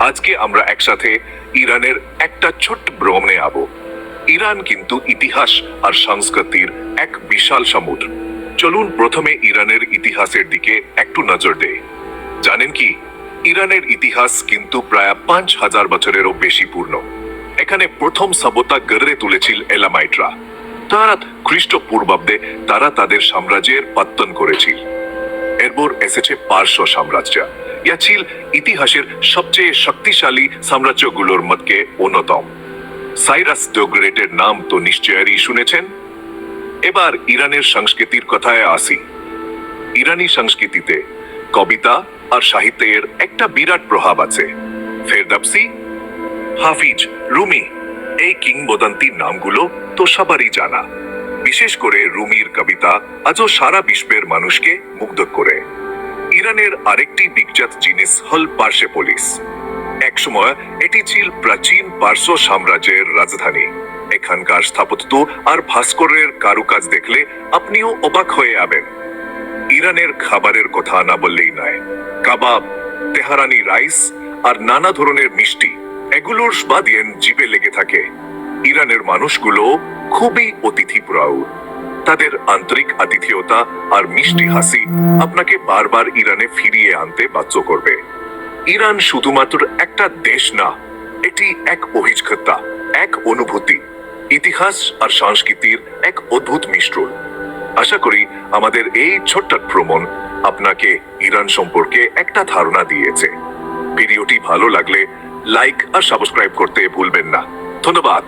আজকে আমরা একসাথে ইরানের একটা ছোট্ট ভ্রমণে আবো ইরান কিন্তু ইতিহাস আর সংস্কৃতির এক বিশাল সমুদ্র। চলুন প্রথমে ইরানের ইতিহাসের দিকে একটু নজর দেই। জানেন কি, ইরানের ইতিহাস কিন্তু প্রায় পাঁচ হাজার বছরেরও বেশি পূর্ণ। এখানে প্রথম সভ্যতা গড়ে তুলেছিল এলামাইটরা। তারা খ্রিস্টপূর্বাব্দে তারা তাদের সাম্রাজ্যের পত্তন করেছিল। এরপর এসেছে পার্শ্ব সাম্রাজ্য। ইয়া ছিল ইতিহাসের সবচেয়ে শক্তিশালী সাম্রাজ্যগুলোর মধ্যে অন্যতম। সাইরাস দ্য গ্রেটের নাম তো নিশ্চয়ই শুনেছেন? এবার ইরানের সংস্কৃতির কথায় আসি। ইরানি সংস্কৃতিতে কবিতা আর সাহিত্যের একটা বিরাট প্রভাব আছে। ফেরদাবসি, হাফিজ, রুমি, এই কিংবদন্তির নামগুলো তো সবারই জানা। বিশেষ করে রুমির কবিতা আজও সারা বিশ্বের মানুষকে মুগ্ধ করে। ইরানের আরেকটি বিখ্যাত জিনিস হল পার্সেপোলিস একসময় এটি ছিল প্রাচীন পার্শ্ব সাম্রাজ্যের রাজধানী। এখানকার স্থাপত্য আর ভাস্করের কারুকাজ দেখলে আপনিও অবাক হয়ে যাবেন। ইরানের খাবারের কথা না বললেই নয়। কাবাব, তেহারানি রাইস আর নানা ধরনের মিষ্টি, এগুলোর স্বাদিয়েন জিভে লেগে থাকে। ইরানের মানুষগুলো খুবই অতিথিপ্রায় তাদের আন্তরিক আতিথেয়তা আর মিষ্টি হাসি আপনাকে বারবার ইরানে ফিরিয়ে আনতে বাধ্য করবে। ইরান শুধুমাত্র একটা দেশ না, এটি এক অভিজ্ঞতা এক অনুভূতি, ইতিহাস আর সংস্কৃতির এক অদ্ভুত মিশ্রণ। আশা করি আমাদের এই ছোট্ট ভ্রমণ আপনাকে ইরান সম্পর্কে একটা ধারণা দিয়েছে। ভিডিওটি ভালো লাগলে লাইক আর সাবস্ক্রাইব করতে ভুলবেন না। ধন্যবাদ।